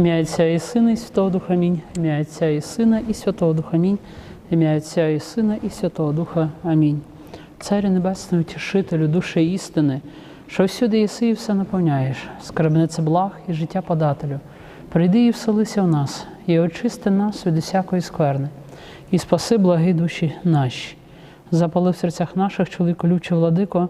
Ім'я Отця і Сина, і Святого Духа Амінь. Ім'я Отця і Сина, і Святого Духа Амінь. Ім'я Отця і Сина, і Святого Духа Амінь. Царю Небесний, утішителю, душі істини, що всюди єси і все наповняєш, скарбнице благ і життя подателю. Прийди і вселися в нас, і очисти нас від усякої скверни, і спаси благі душі наші. Запали в серцях наших, чоловіку люче владико,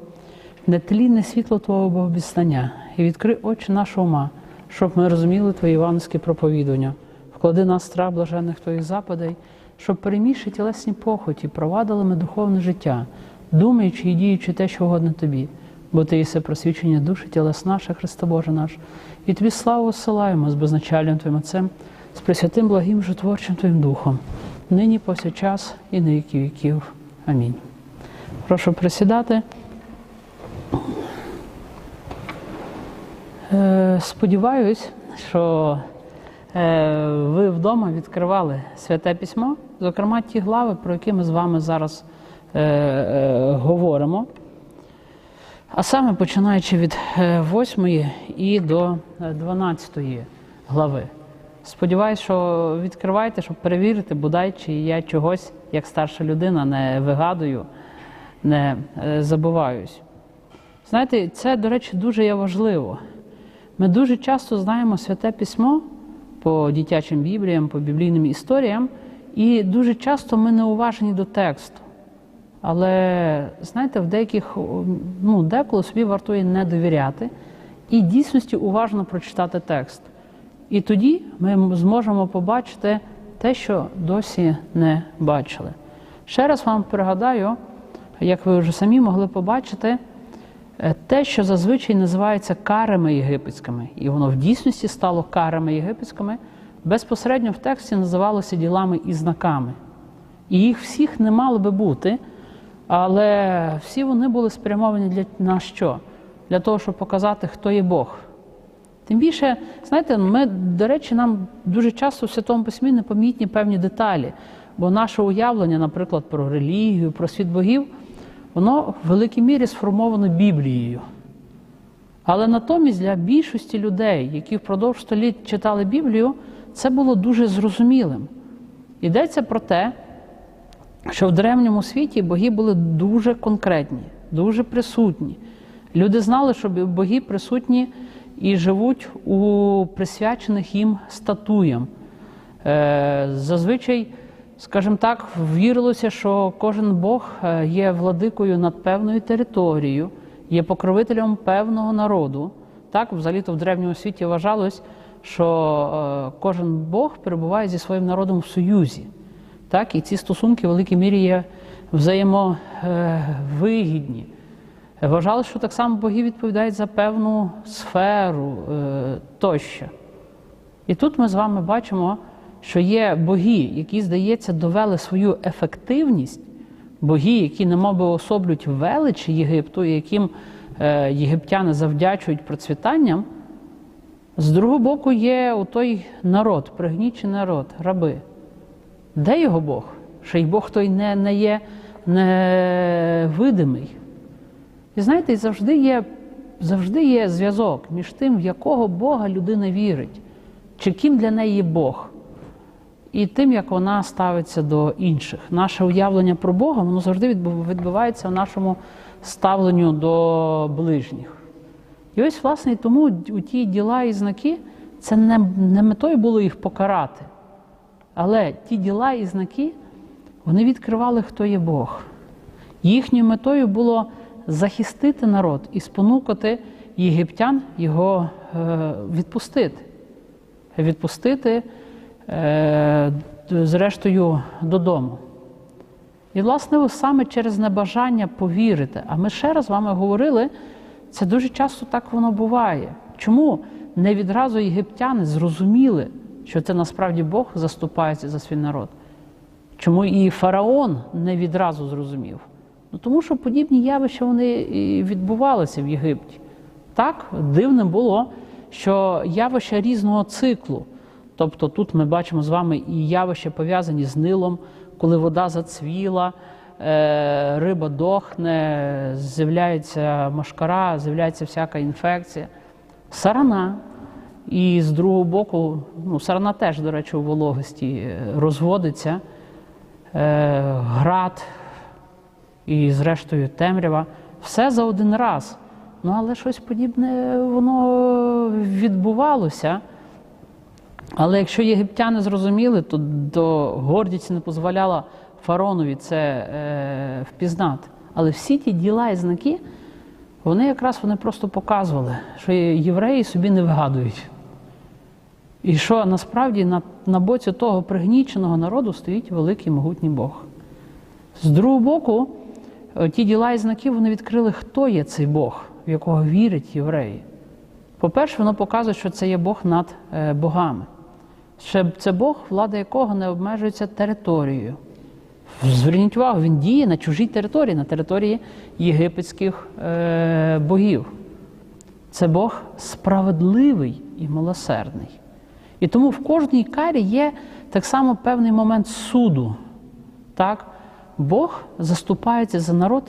нетлінне світло Твого Богобізнання, і відкри очі нашого ума, щоб ми розуміли Твої іванські проповідування. Вклади нас страх блаженних Твоїх западей, щоб перемігши тілесні похоті, провадили ми духовне життя, думаючи і діючи те, що угодно тобі, бо ти єси просвічення душі тілес наших, Христа Боже наш, і тобі славу осилаємо з безначальним Твоїм Отцем, з пресвятим благим житворчим Твоїм Духом, нині повсякчас і на віки віків. Амінь. Прошу присідати. Е, Сподіваюсь, що е, ви вдома відкривали святе письмо, зокрема ті глави, про які ми з вами зараз е, е, говоримо. А саме починаючи від 8 і до 12 глави. Сподіваюсь, що відкриваєте, щоб перевірити, бодай, чи я чогось, як старша людина, не вигадую, не е, забуваюсь. Знаєте, це, до речі, дуже є важливо. Ми дуже часто знаємо святе письмо по дитячим бібліям, по біблійним історіям, і дуже часто ми не уважені до тексту. Але знаєте, в деяких ну, деколи собі вартує не довіряти і дійсності уважно прочитати текст. І тоді ми зможемо побачити те, що досі не бачили. Ще раз вам пригадаю, як ви вже самі могли побачити, те, що зазвичай називається карами єгипетськими, і воно в дійсності стало карами єгипетськими, безпосередньо в тексті називалося ділами і знаками. І їх всіх не мало би бути, але всі вони були спрямовані для на що? Для того, щоб показати, хто є Бог. Тим більше, знаєте, ми, до речі, нам дуже часто в Святому Письмі непомітні певні деталі, бо наше уявлення, наприклад, про релігію, про світ богів, воно в великій мірі сформовано Біблією. Але натомість для більшості людей, які впродовж століть читали Біблію, це було дуже зрозумілим. Йдеться про те, що в древньому світі боги були дуже конкретні, дуже присутні. Люди знали, що боги присутні і живуть у присвячених їм статуям. Зазвичай, скажімо так, вірилося, що кожен Бог є владикою над певною територією, є покровителем певного народу. Так, взагалі-то в древньому світі вважалось, що кожен Бог перебуває зі своїм народом в союзі. Так, І ці стосунки в великій мірі є взаємовигідні. Вважали, що так само боги відповідають за певну сферу тощо. І тут ми з вами бачимо, що є боги, які, здається, довели свою ефективність, боги, які немов би особлюють велич Єгипту, яким єгиптяни завдячують процвітанням. З другого боку, є у той народ, пригнічений народ, раби. Де його Бог? Що й Бог той не, не є невидимий. І знаєте, завжди є завжди є зв'язок між тим, в якого Бога людина вірить, чи ким для неї Бог, і тим, як вона ставиться до інших. Наше уявлення про Бога воно завжди відбувається в нашому ставленню до ближніх. І ось, власне, тому у ті діла і знаки це не, не метою було їх покарати. Але ті діла і знаки, вони відкривали, хто є Бог. Їхньою метою було захистити народ і спонукати єгиптян його е, відпустити. Відпустити, зрештою, додому. І, власне, саме через небажання повірити. А ми ще раз з вами говорили, це дуже часто так воно буває. Чому не відразу єгиптяни зрозуміли, що це насправді Бог заступається за свій народ? Чому і фараон не відразу зрозумів? Ну, Тому що подібні явища вони відбувалися в Єгипті. Так, дивним було, що явища різного циклу. Тобто тут ми бачимо з вами і явища пов'язані з нилом, коли вода зацвіла, риба дохне, з'являється машкара, з'являється всяка інфекція. Сарана. І з другого боку, ну, сарна теж, до речі, у вологості е, розводиться. Е, град і, зрештою, темрява. Все за один раз. Ну, але щось подібне воно відбувалося. Але якщо єгиптяни зрозуміли, то до гордість не дозволяла фаронові це е, впізнати. Але всі ті діла і знаки, вони якраз вони просто показували, що євреї собі не вигадують. І що насправді на, на боці того пригніченого народу стоїть великий могутній Бог. З другого боку, е, ті діла і знаки вони відкрили, хто є цей Бог, в якого вірять євреї. По-перше, воно показує, що це є Бог над е, богами. Це Бог, влада якого не обмежується територією. Зверніть увагу, він діє на чужій території, на території єгипетських е, богів. Це Бог справедливий і милосердний. І тому в кожній карі є так само певний момент суду. Так? Бог заступається за народ,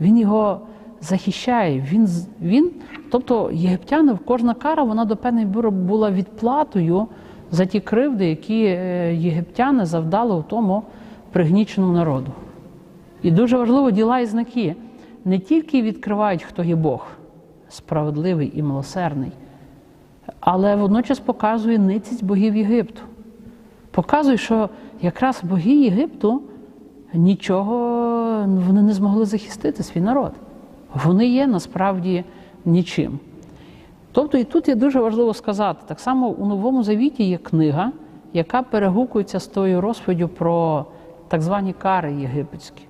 Він його захищає. Він, він, тобто єгиптяни, кожна кара вона до певної була відплатою за ті кривди, які е, єгиптяни завдали у тому пригніченому народу. І дуже важливо діла і знаки не тільки відкривають, хто є Бог, справедливий і милосердний, але водночас показує ницість богів Єгипту. Показує, що якраз боги Єгипту нічого вони не змогли захистити свій народ. Вони є насправді нічим. Тобто, і тут є дуже важливо сказати, так само у Новому Завіті є книга, яка перегукується з тою розповіддю про так звані кари єгипетські.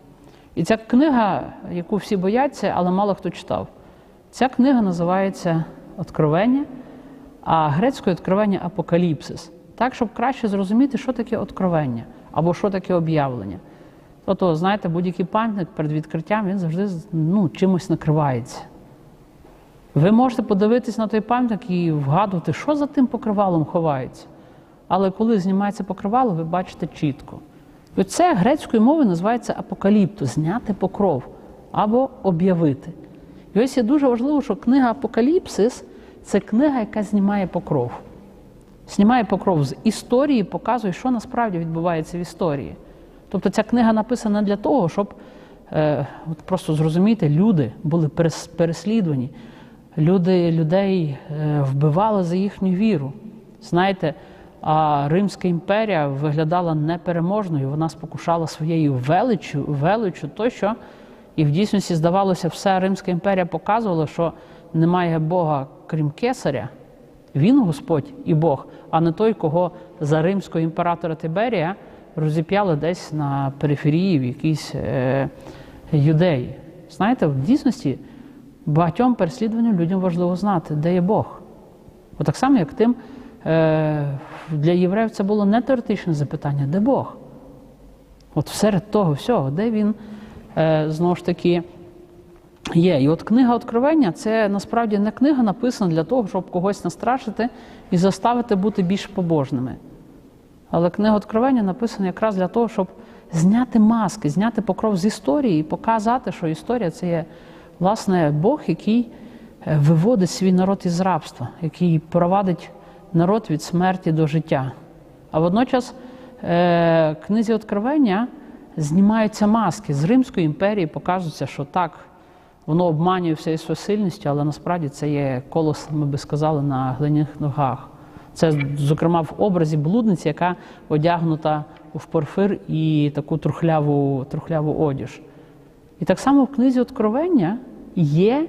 І ця книга, яку всі бояться, але мало хто читав. Ця книга називається Откровення, а грецькою откровення апокаліпсис. Так, щоб краще зрозуміти, що таке откровення або що таке об'явлення. Тобто, знаєте, будь-який пам'ятник перед відкриттям він завжди ну, чимось накривається. Ви можете подивитись на той пам'ятник і вгадувати, що за тим покривалом ховається. Але коли знімається покривало, ви бачите чітко. І це грецькою мовою називається апокаліпто зняти покров або об'явити. І ось є дуже важливо, що книга Апокаліпсис це книга, яка знімає покров. Знімає покров з історії, показує, що насправді відбувається в історії. Тобто ця книга написана для того, щоб е, от просто зрозуміти, люди були перес- переслідувані, люди людей е, вбивали за їхню віру. Знаєте, а Римська імперія виглядала непереможною, вона спокушала своєю величчю, величчю тощо. І в дійсності, здавалося, вся Римська імперія показувала, що немає Бога, крім Кесаря. Він Господь і Бог, а не той, кого за римського імператора Тиберія розіп'яли десь на периферії в якійсь е, юдеї. Знаєте, в дійсності багатьом переслідуванням людям важливо знати, де є Бог. От так само, як тим, е, для євреїв це було не теоретичне запитання, де Бог? От серед того всього, де він е, знову ж таки є. І от книга Откровення це насправді не книга написана для того, щоб когось настрашити і заставити бути більш побожними. Але книга Откровення написана якраз для того, щоб зняти маски, зняти покров з історії і показати, що історія це є власне Бог, який е, виводить свій народ із рабства, який провадить народ від смерті до життя. А водночас е, книзі Откровення знімаються маски з Римської імперії, показується, що так, воно обманює всією своєю сильністю, але насправді це є колос, ми би сказали, на глиняних ногах. Це, зокрема, в образі блудниці, яка одягнута в порфир і таку трухляву, трухляву одіж. І так само в книзі Откровення є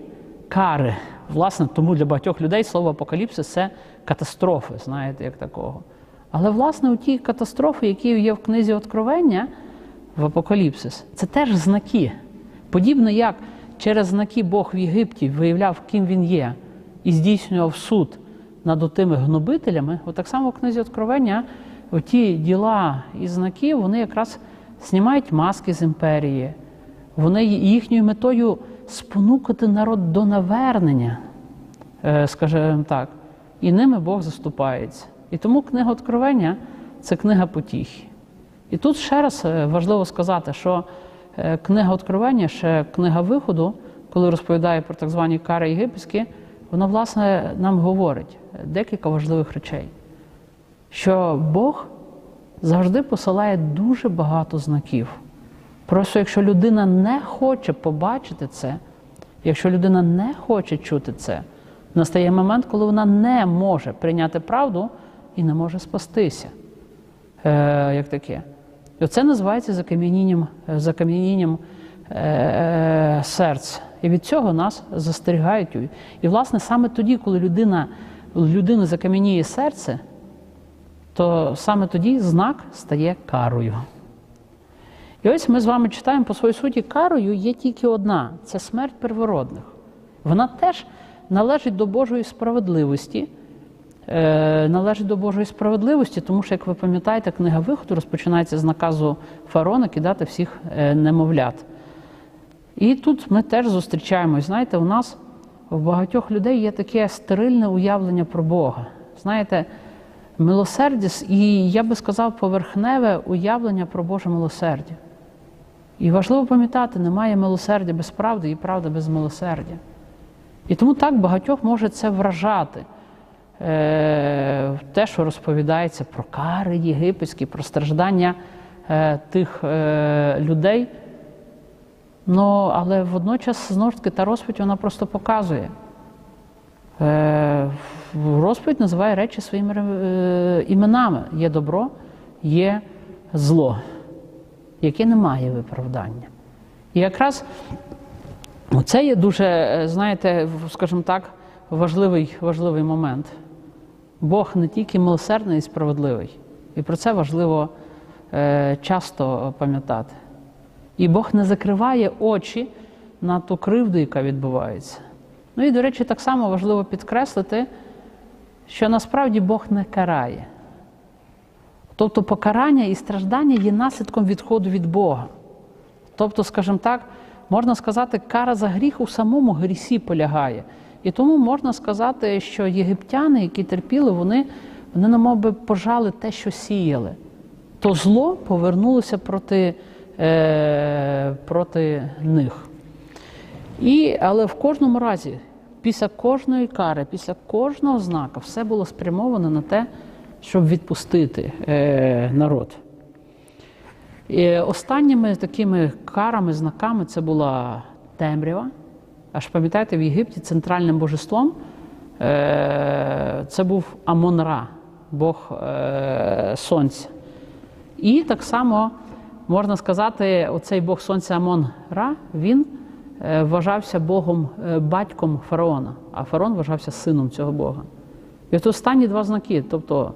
кари. Власне, тому для багатьох людей слово апокаліпсис це катастрофи, знаєте, як такого. Але, власне, у ті катастрофи, які є в книзі Откровення, в Апокаліпсис, це теж знаки. Подібно як через знаки Бог в Єгипті виявляв, ким він є, і здійснював суд над тими гнобителями, от так само в книзі Откровення оті діла і знаки, вони якраз знімають маски з імперії. Вони їхньою метою спонукати народ до навернення, е, скажімо так, і ними Бог заступається. І тому книга Откровення це книга потіхи. І тут ще раз е, важливо сказати, що е, книга Откровення, ще книга виходу, коли розповідає про так звані кари єгипетські, воно, власне, нам говорить декілька важливих речей. Що Бог завжди посилає дуже багато знаків. Просто якщо людина не хоче побачити це, якщо людина не хоче чути це, настає момент, коли вона не може прийняти правду і не може спастися. Е, як таке. І оце називається закам'янінням, закам'янінням е, серця. І від цього нас застерігають. І, власне, саме тоді, коли людина, людина закам'яніє серце, то саме тоді знак стає карою. І ось ми з вами читаємо по своїй суті, карою є тільки одна це смерть первородних. Вона теж належить до Божої справедливості. Е, належить до Божої справедливості, тому що, як ви пам'ятаєте, книга виходу розпочинається з наказу фараона кидати всіх е, немовлят. І тут ми теж зустрічаємось. Знаєте, у нас в багатьох людей є таке стерильне уявлення про Бога. Знаєте, милосердя, і я би сказав, поверхневе уявлення про Боже милосердя. І важливо пам'ятати, немає милосердя без правди і правда без милосердя. І тому так багатьох може це вражати. Е, те, що розповідається про кари єгипетські, про страждання е, тих е, людей. Ну, але водночас знову ж таки та розповідь вона просто показує. Розповідь називає речі своїми іменами. Є добро, є зло, яке не має виправдання. І якраз це є дуже, знаєте, скажімо так, важливий, важливий момент. Бог не тільки милосердний і справедливий, і про це важливо е, часто пам'ятати. І Бог не закриває очі на ту кривду, яка відбувається. Ну і, до речі, так само важливо підкреслити, що насправді Бог не карає. Тобто покарання і страждання є наслідком відходу від Бога. Тобто, скажімо так, можна сказати, кара за гріх у самому грісі полягає. І тому можна сказати, що єгиптяни, які терпіли, вони, вони намов би пожали те, що сіяли. То зло повернулося проти, е, проти них. І, Але в кожному разі, після кожної кари, після кожного знака, все було спрямовано на те, щоб відпустити е, народ. І Останніми такими карами, знаками це була темрява. Аж пам'ятаєте, в Єгипті центральним божеством е, це був Амон-Ра, Бог е, Сонця. І так само можна сказати, оцей Бог Сонця Амон-Ра, він вважався Богом батьком фараона, а фараон вважався сином цього Бога. І от останні два знаки, тобто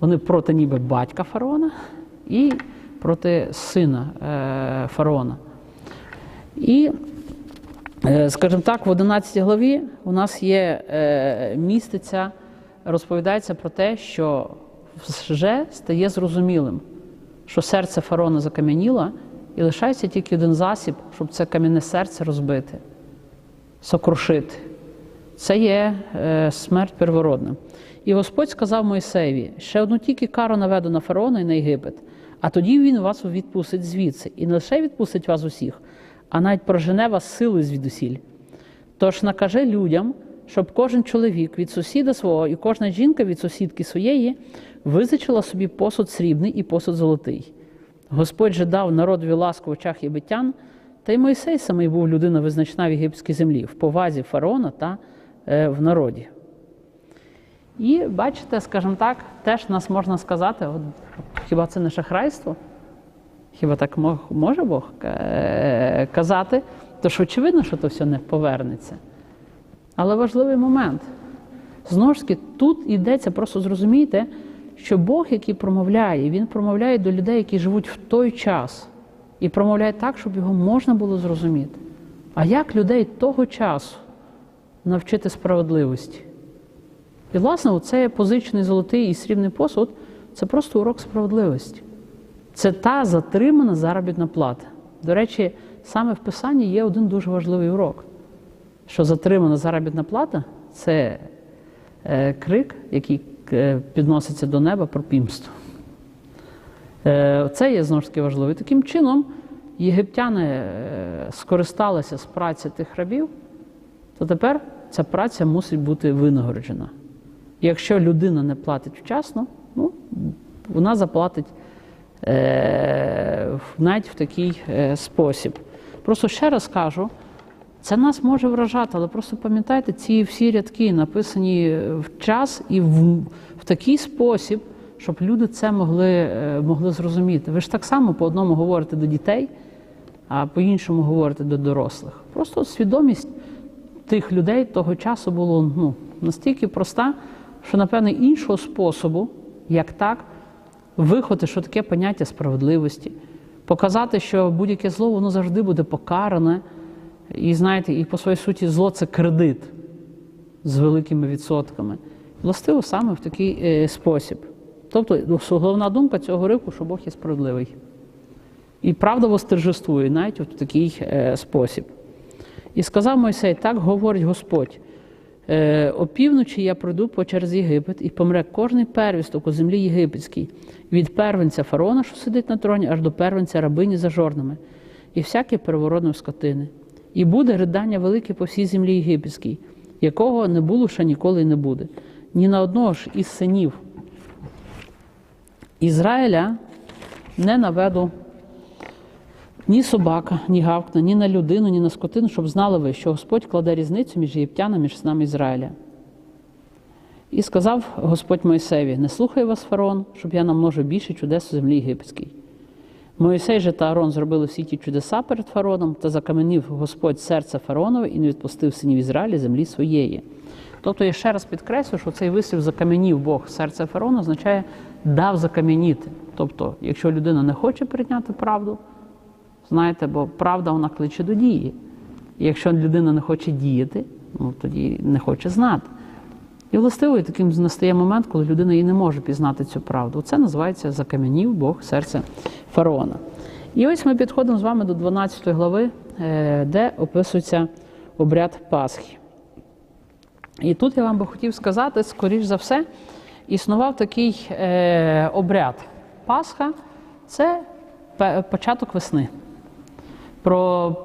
вони проти ніби батька фараона і проти сина фараона. І Е, скажімо так, в 11 главі у нас є е, містиця, розповідається про те, що вже стає зрозумілим, що серце фараона закам'яніло, і лишається тільки один засіб, щоб це кам'яне серце розбити, сокрушити. Це є е, смерть первородна. І Господь сказав Мойсеєві: ще одну тільки кару наведу на фараона і на Єгипет, а тоді він вас відпустить звідси. І не лише відпустить вас усіх а навіть прожене вас сили звідусіль. Тож накаже людям, щоб кожен чоловік від сусіда свого і кожна жінка від сусідки своєї визначила собі посуд срібний і посуд золотий. Господь же дав народові ласку в очах єбитян, та й Мойсей самий був людина визначна в єгипетській землі, в повазі фараона та е, в народі. І бачите, скажімо так, теж нас можна сказати, от, хіба це не шахрайство? Хіба так може Бог е, казати? Тож очевидно, що то все не повернеться. Але важливий момент. Знову ж таки, тут йдеться, просто зрозумійте, що Бог, який промовляє, Він промовляє до людей, які живуть в той час, і промовляє так, щоб його можна було зрозуміти. А як людей того часу навчити справедливості? І, власне, оцей позичений золотий і срібний посуд це просто урок справедливості. Це та затримана заробітна плата. До речі, саме в Писанні є один дуже важливий урок, що затримана заробітна плата це е, крик, який е, підноситься до неба про пімство. Е, це є знову ж таки важливо. Таким чином єгиптяни скористалися з праці тих рабів, то тепер ця праця мусить бути винагороджена. Якщо людина не платить вчасно, ну, вона заплатить е, навіть в такий е, спосіб. Просто ще раз кажу, це нас може вражати, але просто пам'ятайте, ці всі рядки написані в час і в, в такий спосіб, щоб люди це могли, е, могли зрозуміти. Ви ж так само по одному говорите до дітей, а по-іншому говорите до дорослих. Просто свідомість тих людей того часу була ну, настільки проста, що, напевне, іншого способу, як так, виходити, що таке поняття справедливості, показати, що будь-яке зло воно завжди буде покаране. І знаєте, і по своїй суті, зло це кредит з великими відсотками. Властиво саме в такий е, спосіб. Тобто, ну, головна думка цього рику, що Бог є справедливий. І правда восторжествує навіть в такий е, спосіб. І сказав Мойсей: так говорить Господь. Е, опівночі я пройду по через Єгипет, і помре кожний первісток у землі єгипетській, від первенця фараона, що сидить на троні, аж до первенця рабині за жорнами, і всяке первородне скотини. І буде ридання велике по всій землі єгипетській, якого не було ще ніколи не буде. Ні на одного ж із синів Ізраїля не наведу ні собака, ні гавкне, ні на людину, ні на скотину, щоб знали ви, що Господь кладе різницю між єгиптянами, між синами Ізраїля. І сказав Господь Моїсеві: Не слухай вас, фараон, щоб я намножив більше чудес у землі єгипетській. Моїсей же та Аарон зробили всі ті чудеса перед фараоном, та закаменів Господь серце фараонове і не відпустив синів Ізраїля землі своєї. Тобто я ще раз підкреслю, що цей вислів закам'янів Бог серце фараона означає дав закам'яніти. Тобто, якщо людина не хоче прийняти правду, знаєте, бо правда вона кличе до дії. І якщо людина не хоче діяти, ну тоді не хоче знати. І властиво і таким настає момент, коли людина і не може пізнати цю правду. Це називається закам'янів Бог серце фараона. І ось ми підходимо з вами до 12 глави, е, де описується обряд Пасхи. І тут я вам би хотів сказати, скоріш за все, існував такий е, обряд. Пасха це початок весни. Про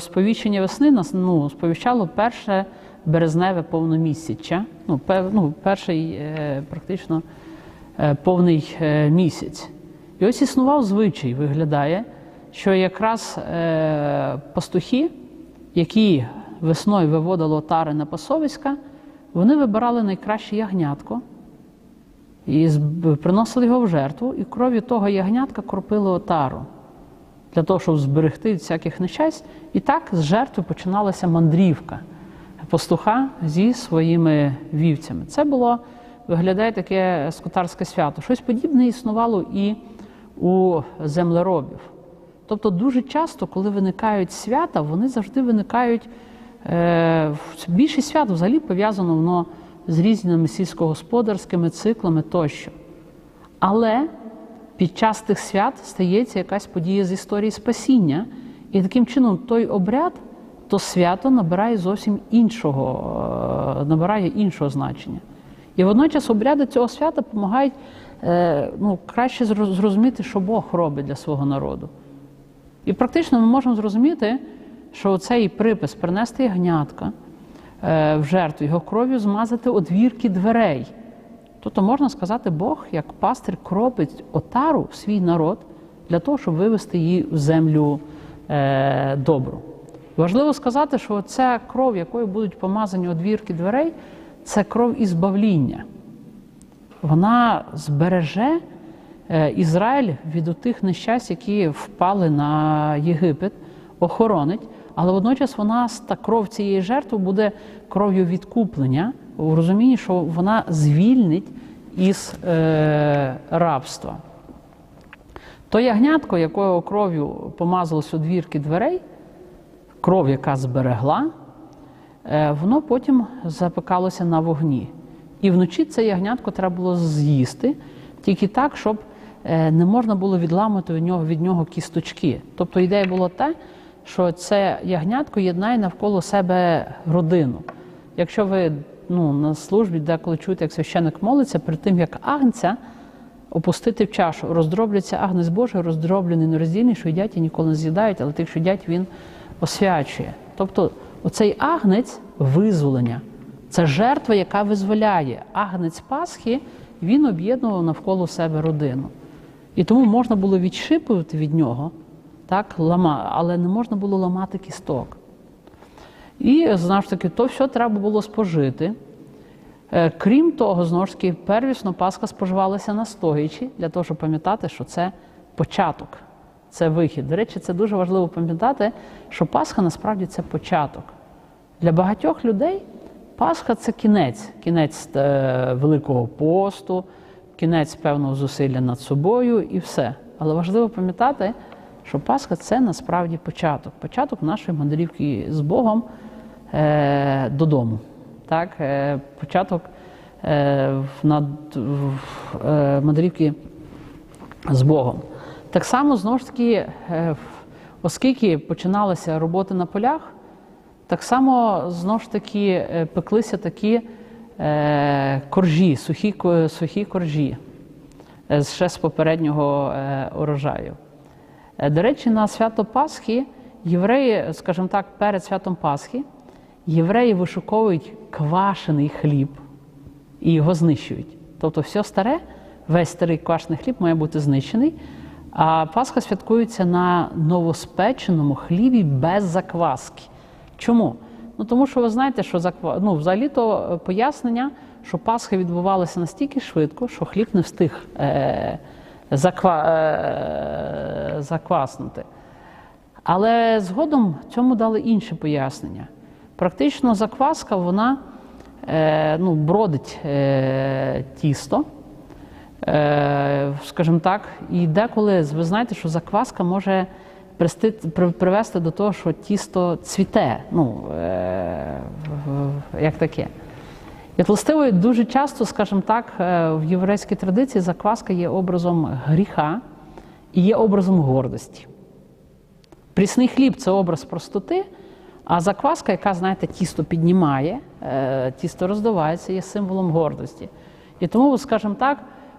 сповіщення весни нас ну, сповіщало перше березневе повномісяччя, ну, пев, ну, перший е, практично е, повний е, місяць. І ось існував звичай, виглядає, що якраз е, пастухи, які весною виводили отари на пасовиська, вони вибирали найкраще ягнятко і приносили його в жертву, і кров'ю того ягнятка кропили отару для того, щоб зберегти від всяких нещасть. І так з жертви починалася мандрівка пастуха зі своїми вівцями. Це було, виглядає таке скотарське свято. Щось подібне існувало і у землеробів. Тобто дуже часто, коли виникають свята, вони завжди виникають. Е, більшість свят взагалі пов'язано воно з різними сільськогосподарськими циклами тощо. Але під час тих свят стається якась подія з історії спасіння, і таким чином той обряд, то свято набирає зовсім іншого, е, набирає іншого значення. І водночас обряди цього свята допомагають е, ну, краще зрозуміти, що Бог робить для свого народу. І практично ми можемо зрозуміти, що цей припис принести ягнятка е, в жертву, його кров'ю змазати одвірки дверей. Тобто можна сказати, Бог, як пастир, кропить отару в свій народ для того, щоб вивести її в землю е, добру. Важливо сказати, що ця кров, якою будуть помазані одвірки дверей, це кров ізбавління. Вона збереже е, Ізраїль від тих нещасть, які впали на Єгипет, охоронить, але водночас вона та кров цієї жертви буде кров'ю відкуплення у розумінні, що вона звільнить із е, рабства. То ягнятко, якою кров'ю помазалось у двірки дверей, кров, яка зберегла, е, воно потім запекалося на вогні. І вночі це ягнятко треба було з'їсти тільки так, щоб е, не можна було відламати від нього, від нього кісточки. Тобто ідея була та, що це ягнятко єднає навколо себе родину. Якщо ви ну, на службі деколи чуєте, як священик молиться, перед тим як агнця опустити в чашу, роздробляться агнець Божий, роздроблений нероздільний, що їдять і ніколи не з'їдають, але тих, що їдять, він освячує. Тобто оцей агнець визволення. Це жертва, яка визволяє. Агнець Пасхи він об'єднував навколо себе родину. І тому можна було відшипувати від нього, так, лама, але не можна було ламати кісток. І знову ж таки, то все треба було спожити. Е, Крім того, знову ж таки, первісно Пасха споживалася на стоячи, для того, щоб пам'ятати, що це початок, це вихід. До речі, це дуже важливо пам'ятати, що Пасха насправді це початок. Для багатьох людей Пасха це кінець, кінець е, Великого посту, кінець певного зусилля над собою і все. Але важливо пам'ятати, що Пасха це насправді початок, початок нашої мандрівки з Богом е, додому. Так? Е, початок е, над, е, мандрівки з Богом. Так само, знову ж таки, е, оскільки починалася робота на полях, так само знову ж таки е, пеклися такі е, коржі, сухі, сухі коржі е, ще з попереднього е, урожаю. До речі, на свято Пасхи євреї, скажімо так, перед святом Пасхи, євреї вишуковують квашений хліб і його знищують. Тобто, все старе, весь старий квашений хліб має бути знищений. А Пасха святкується на новоспеченому хлібі без закваски. Чому? Ну тому що ви знаєте, що заква... ну, взагалі-то е, пояснення, що Пасха відбувалася настільки швидко, що хліб не встиг е... заква... е... закваснути. Але згодом цьому дали інше пояснення. Практично закваска вона е, ну, бродить е, тісто, е, скажімо так, і деколи ви знаєте, що закваска може привести, до того, що тісто цвіте, ну, е, як таке. І дуже часто, скажімо так, е, в єврейській традиції закваска є образом гріха і є образом гордості. Прісний хліб це образ простоти, а закваска, яка, знаєте, тісто піднімає, е, тісто роздувається, є символом гордості. І тому, скажімо так,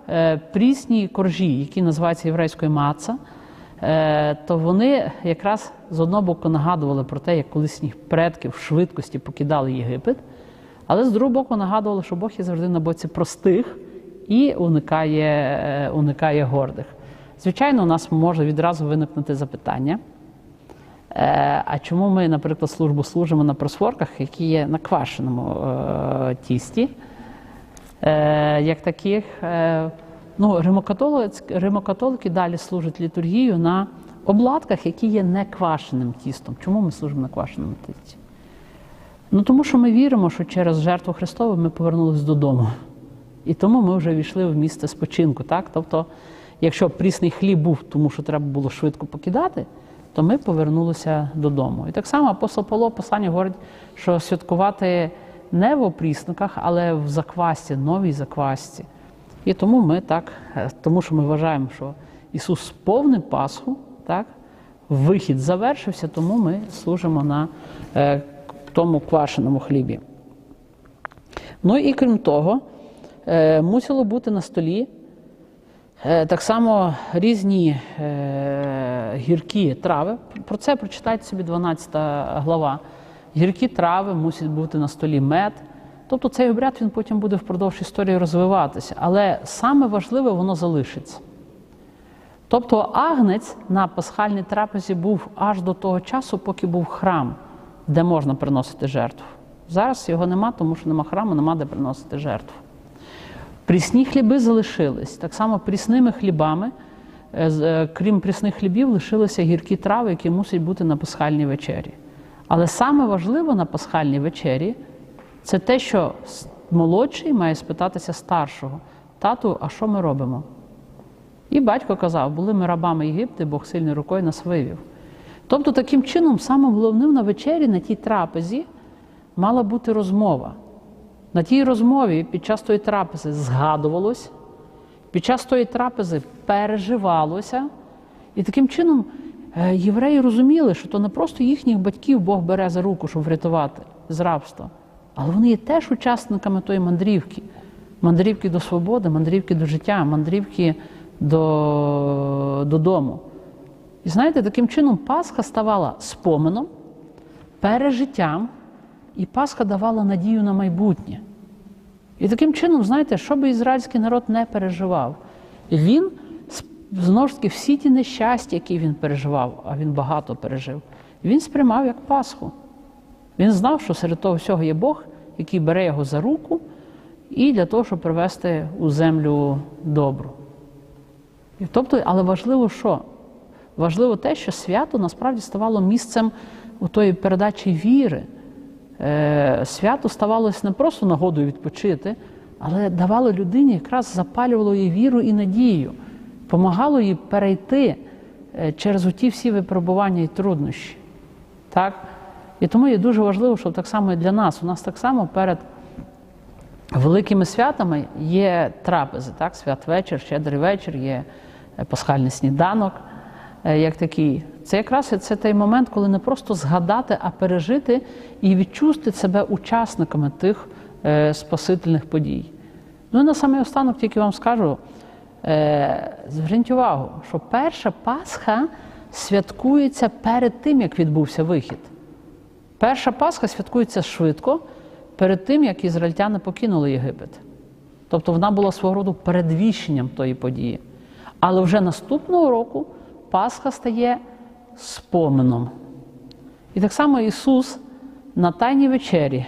е, прісні коржі, які називаються єврейською маца, е, то вони якраз з одного боку нагадували про те, як колись їхні предки в швидкості покидали Єгипет, але з другого боку нагадували, що Бог є завжди на боці простих і уникає, уникає гордих. Звичайно, у нас може відразу виникнути запитання. Е, А чому ми, наприклад, службу служимо на просворках, які є на квашеному е, тісті, е, як таких? Ну, римокатолики далі служать літургію на обладках, які є не квашеним тістом. Чому ми служимо на квашеному тісті? Ну, тому що ми віримо, що через жертву Христову ми повернулися додому. І тому ми вже війшли в місце спочинку. Так? Тобто, якщо прісний хліб був, тому що треба було швидко покидати, то ми повернулися додому. І так само апостол Павло в посланні говорить, що святкувати не в опрісниках, але в заквасті, новій заквасті. І тому ми так, е, тому що ми вважаємо, що Ісус сповнив Пасху, так? вихід завершився, тому ми служимо на е, тому квашеному хлібі. Ну і крім того, е, мусило бути на столі е, так само різні е, гіркі трави. Про це прочитайте собі 12 глава. Гіркі трави мусять бути на столі мед. Тобто цей обряд він потім буде впродовж історії розвиватися. Але саме важливе воно залишиться. Тобто агнець на пасхальній трапезі був аж до того часу, поки був храм, де можна приносити жертву. Зараз його нема, тому що нема храму, нема де приносити жертву. Прісні хліби залишились. Так само прісними хлібами, крім прісних хлібів, лишилися гіркі трави, які мусять бути на пасхальній вечері. Але саме важливо на пасхальній вечері це те, що молодший має спитатися старшого: тату, а що ми робимо? І батько казав, були ми рабами Єгипти, Бог сильною рукою нас вивів. Тобто, таким чином, самим головним на вечері, на тій трапезі, мала бути розмова. На тій розмові під час тої трапези згадувалось, під час тої трапези переживалося. І таким чином е, євреї розуміли, що то не просто їхніх батьків Бог бере за руку, щоб врятувати з рабства, але вони є теж учасниками тої мандрівки. Мандрівки до свободи, мандрівки до життя, мандрівки до, додому. І знаєте, таким чином Пасха ставала споменом, пережиттям і Пасха давала надію на майбутнє. І таким чином, знаєте, що би ізраїльський народ не переживав, він знову ж таки всі ті нещастя, які він переживав, а він багато пережив, він сприймав як Пасху. Він знав, що серед того всього є Бог, який бере його за руку і для того, щоб привести у землю добру. Тобто, але важливо що? Важливо те, що свято насправді ставало місцем у тої передачі віри. Е, Свято ставалося не просто нагодою відпочити, але давало людині якраз запалювало їй віру і надію, допомагало їй перейти е, через оті всі випробування і труднощі. Так? І тому є дуже важливо, щоб так само і для нас. У нас так само перед великими святами є трапези, так? святвечір, щедрий вечір, є е, пасхальний сніданок, як такий. Це якраз це той момент, коли не просто згадати, а пережити і відчути себе учасниками тих е, спасительних подій. Ну і на самий останок тільки вам скажу, е, зверніть увагу, що перша Пасха святкується перед тим, як відбувся вихід. Перша Пасха святкується швидко перед тим, як ізраїльтяни покинули Єгипет. Тобто вона була свого роду передвіщенням тої події. Але вже наступного року Пасха стає споменом. І так само Ісус на Тайній вечері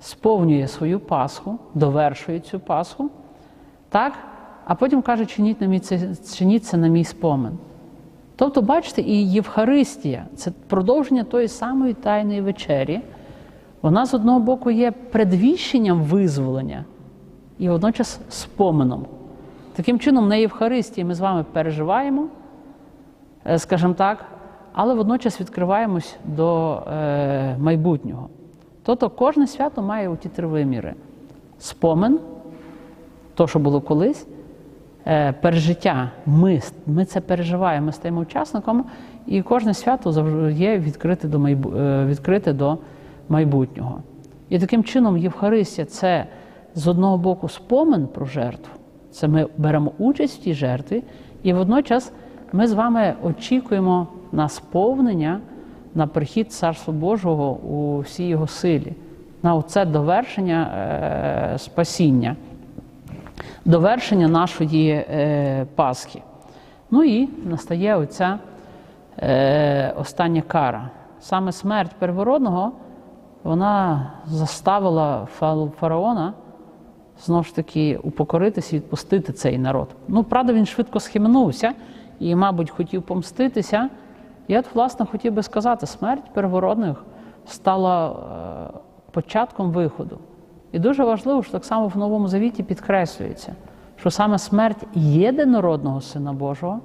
сповнює свою Пасху, довершує цю Пасху, так? а потім каже, чиніть, на мій це, чиніть це на мій спомин. Тобто, бачите, і Євхаристія це продовження тої самої Тайної вечері. Вона з одного боку є предвіщенням визволення і водночас споменом. Таким чином, на Євхаристії ми з вами переживаємо, скажімо так, але водночас відкриваємось до е, майбутнього. Тобто кожне свято має оті три виміри: спомин, то, що було колись, е, пережиття. Ми, ми це переживаємо, ми стаємо учасником, і кожне свято завжди є відкрите до, майбу, е, відкрите до майбутнього. І таким чином Євхаристія це з одного боку спомин про жертву, це ми беремо участь в тій жертві, і водночас ми з вами очікуємо на сповнення, на прихід Царства Божого у всій його силі, на оце довершення е, спасіння, довершення нашої е, Пасхи. Ну і настає оця е, остання кара. Саме смерть первородного вона заставила фараона знову ж таки упокоритися і відпустити цей народ. Ну, правда, він швидко схименувся і, мабуть, хотів помститися. Я от, власне, хотів би сказати, смерть первородних стала е, початком виходу. І дуже важливо, що так само в Новому Завіті підкреслюється, що саме смерть єдинородного Сина Божого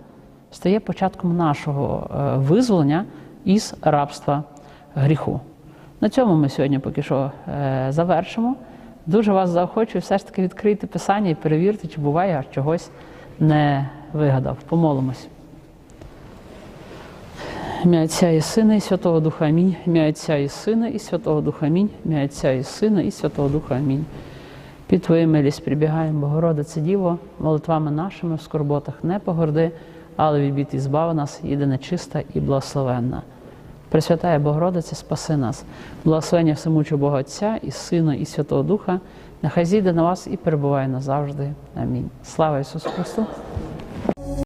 стає початком нашого е, визволення із рабства гріху. На цьому ми сьогодні поки що е, завершимо. Дуже вас заохочую, все ж таки відкрийте писання і перевірте, чи буває, чогось не вигадав. Помолимось. Ім'я Отця і Сина, і Святого Духа Амінь. Ім'я Отця і Сина, і Святого Духа Амінь. Ім'я Отця і Сина, і Святого Духа Амінь. Під Твою милість прибігаємо, Богородице Діво, молитвами нашими в скорботах не погорди, але від бід і збави нас, єдина чиста і благословенна. Пресвятая Богородице, спаси нас, благословення всемучого Бога Отця і Сина, і Святого Духа, нехай зійде на вас і перебуває назавжди. Амінь. Слава Ісусу Христу!